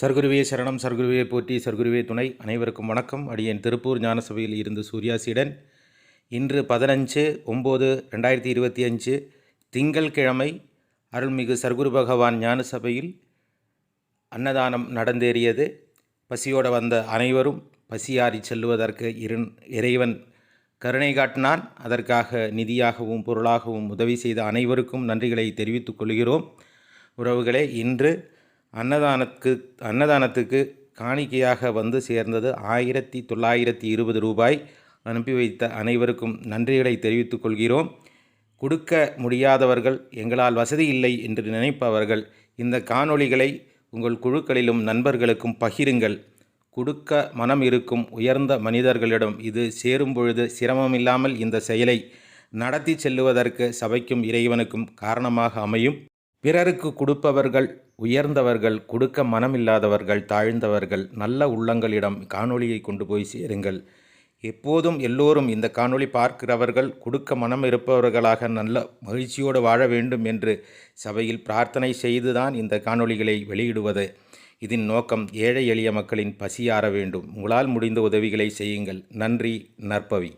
சர்க்குருவே சரணம் சர்க்குருவே போற்றி சர்க்குருவே துணை. அனைவருக்கும் வணக்கம். அடியேன் திருப்பூர் ஞானசபையில் இருந்து சூர்யாசிடன் இன்று பதினஞ்சு ஒம்பது ரெண்டாயிரத்தி இருபத்தி அஞ்சு திங்கள்கிழமை அருள்மிகு சர்க்குரு பகவான் ஞானசபையில் அன்னதானம் நடந்தேறியது. பசியோடு வந்த அனைவரும் பசியாறி செல்வதற்கு இரு இறைவன் கருணை காட்டினான். அதற்காக நிதியாகவும் பொருளாகவும் உதவி செய்த அனைவருக்கும் நன்றிகளை தெரிவித்துக் கொள்கிறோம். உறவுகளே இன்று அன்னதானத்துக்கு அன்னதானத்துக்கு காணிக்கையாக வந்து சேர்ந்தது ஆயிரத்தி தொள்ளாயிரத்தி இருபது ரூபாய். அனுப்பி வைத்த அனைவருக்கும் நன்றிகளை தெரிவித்துக் கொள்கிறோம். கொடுக்க முடியாதவர்கள் எங்களால் வசதி இல்லை என்று நினைப்பவர்கள் இந்த காணொளிகளை உங்கள் குழுக்களிலும் நண்பர்களுக்கும் பகிருங்கள். கொடுக்க மனம் இருக்கும் உயர்ந்த மனிதர்களிடம் இது சேரும் பொழுது சிரமமில்லாமல் இந்த செயலை நடத்தி செல்லுவதற்கு சபைக்கும் இறைவனுக்கும் காரணமாக அமையும். பிறருக்கு கொடுப்பவர்கள் உயர்ந்தவர்கள் கொடுக்க மனமில்லாதவர்கள் தாழ்ந்தவர்கள் நல்ல உள்ளங்களிடம் காணொளியை கொண்டு போய் சேருங்கள். எப்போதும் எல்லோரும் இந்த காணொளி பார்க்கிறவர்கள் கொடுக்க மனம் இருப்பவர்களாக நல்ல மகிழ்ச்சியோடு வாழ வேண்டும் என்று சபையில் பிரார்த்தனை செய்துதான் இந்த காணொளிகளை வெளியிடுவது. இதன் நோக்கம் ஏழை எளிய மக்களின் பசியாற வேண்டும். உங்களால் முடிந்த உதவிகளை செய்யுங்கள். நன்றி நற்பவி.